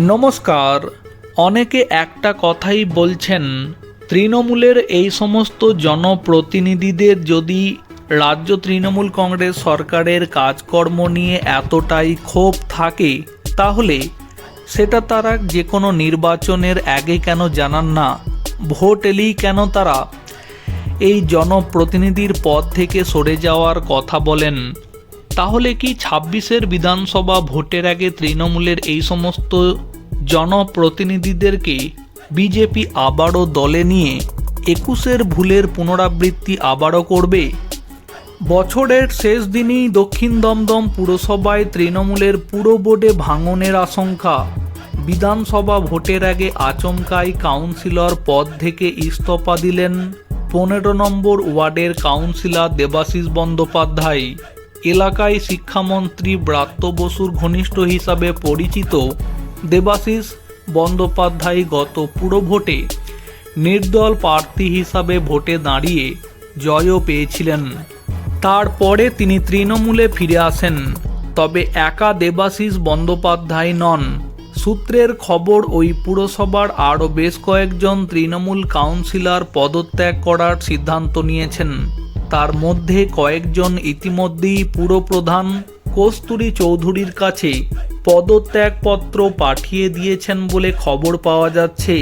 নমস্কার, অনেকে একটা কথাই বলছেন, তৃণমূলের এই সমস্ত জনপ্রতিনিধিদের যদি রাজ্য তৃণমূল কংগ্রেস সরকারের কাজকর্ম নিয়ে এতটাই ক্ষোভ থাকে, তাহলে সেটা তারা যে কোনো নির্বাচনের আগে কেন জানান না? ভোট এলেই কেন তারা এই জনপ্রতিনিধির পদ থেকে সরে যাওয়ার কথা বলেন? তাহলে কি ছাব্বিশের বিধানসভা ভোটের আগে তৃণমূলের এই সমস্ত জনপ্রতিনিধিদেরকে বিজেপি আবারও দলে নিয়ে একুশের ভুলের পুনরাবৃত্তি আবারও করবে। বছরের শেষ দিনেই দক্ষিণ দমদম পুরসভায় তৃণমূলের পুরো বোর্ডে ভাঙনের আশঙ্কা। বিধানসভা ভোটের আগে আচমকাই কাউন্সিলর পদ থেকে ইস্তফা দিলেন পনেরো নম্বর ওয়ার্ডের কাউন্সিলর দেবাশিস বন্দ্যোপাধ্যায়। এলাকায় শিক্ষামন্ত্রী ব্রাত্য বসুর ঘনিষ্ঠ হিসাবে পরিচিত দেবাশিস বন্দ্যোপাধ্যায় গত পুরো ভোটে নির্দল প্রার্থী হিসাবে ভোটে দাঁড়িয়ে জয়ও পেয়েছিলেন। তারপরে তিনি তৃণমূলে ফিরে আসেন। তবে একা দেবাশিস বন্দ্যোপাধ্যায় নন। সূত্রের খবর, ওই পুরসভার আরও বেশ কয়েকজন তৃণমূল কাউন্সিলর পদত্যাগ করার সিদ্ধান্ত নিয়েছেন। তার মধ্যে কয়েকজন ইতিমধ্যেই পুরপ্রধান কস্তুরী চৌধুরীর কাছে পদত্যাগপত্র পাঠিয়ে দিয়েছেন বলে খবর পাওয়া যাচ্ছে।